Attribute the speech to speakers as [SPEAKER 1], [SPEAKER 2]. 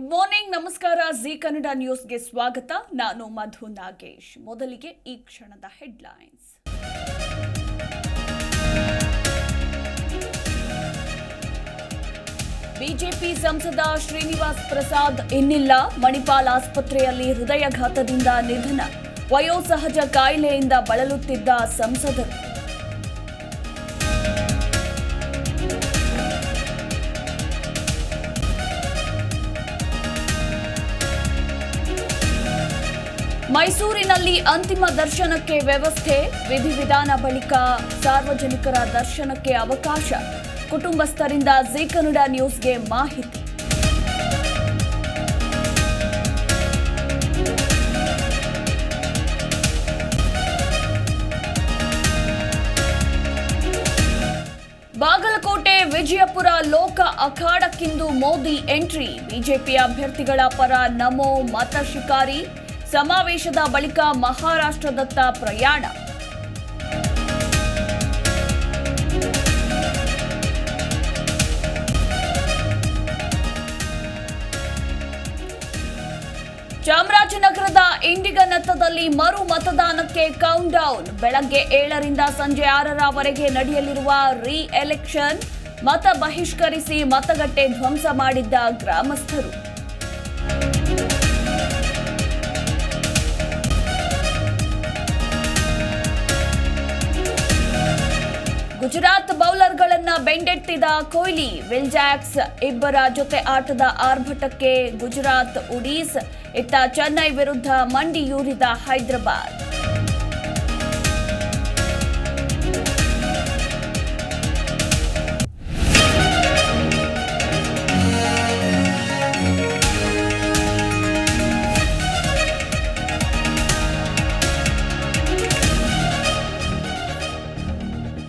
[SPEAKER 1] Good morning ನಮಸ್ಕಾರ Zee Kannada ನ್ಯೂಸ್ಗೆ ಸ್ವಾಗತ. ನಾನು ಮಧು ನಾಗೇಶ್. ಮೊದಲಿಗೆ ಈ ಕ್ಷಣದ ಹೆಡ್ಲೈನ್ಸ್ ಬಿಜೆಪಿ ಸಂಸದ ಶ್ರೀನಿವಾಸ್ ಪ್ರಸಾದ್ ಇನ್ನಿಲ್ಲ. ಮಣಿಪಾಲ್ ಆಸ್ಪತ್ರೆಯಲ್ಲಿ ಹೃದಯಘಾತದಿಂದ ನಿಧನ. ವಯೋಸಹಜ ಕಾಯಿಲೆಯಿಂದ ಬಳಲುತ್ತಿದ್ದ ಸಂಸದರು. ಮೈಸೂರಿನಲ್ಲಿ ಅಂತಿಮ ದರ್ಶನಕ್ಕೆ ವ್ಯವಸ್ಥೆ ವಿಧಿವಿಧಾನ ಬಳಿಕ ಸಾರ್ವಜನಿಕರ ದರ್ಶನಕ್ಕೆ ಅವಕಾಶ. ಕುಟುಂಬಸ್ಥರಿಂದ ಜಿ ಕನ್ನಡ ನ್ಯೂಸ್ಗೆ ಮಾಹಿತಿ. ಬಾಗಲಕೋಟೆ ವಿಜಯಪುರ ಲೋಕ ಅಖಾಡಕ್ಕಿಂದು ಮೋದಿ ಎಂಟ್ರಿ. ಬಿಜೆಪಿ ಅಭ್ಯರ್ಥಿಗಳ ಪರ ನಮೋ ಮತ ಶಿಕಾರಿ. ಸಮಾವೇಶದ ಬಳಿಕ ಮಹಾರಾಷ್ಟ್ರದತ್ತ ಪ್ರಯಾಣ. ಚಾಮರಾಜನಗರದ ಇಂಡಿಗನತ್ತದಲ್ಲಿ ಮರು ಮತದಾನಕ್ಕೆ ಕೌಂಟ್ ಡೌನ್ ಬೆಳಗ್ಗೆ ಏಳರಿಂದ ಸಂಜೆ ಆರರವರೆಗೆ ನಡೆಯಲಿರುವ ರೀ ಎಲೆಕ್ಷನ್ ಮತ ಬಹಿಷ್ಕರಿಸಿ ಮತಗಟ್ಟೆ ಧ್ವಂಸ ಮಾಡಿದ್ದ ಗ್ರಾಮಸ್ಥರು. ಗುಜರಾತ್ ಬೌಲರ್ಗಳನ್ನು ಬೆಂಡೆತ್ತಿದ ಕೊಹ್ಲಿ, ವಿಲ್ ಜಾಕ್ಸ್ ಇಬ್ಬರ ಜೊತೆ ಆಟದ ಆರ್ಭಟಕ್ಕೆ ಗುಜರಾತ್ ಉಡೀಸ್, ಇತ್ತ ಚೆನ್ನೈ ವಿರುದ್ಧ ಮಂಡಿಯೂರಿದ ಹೈದರಾಬಾದ್.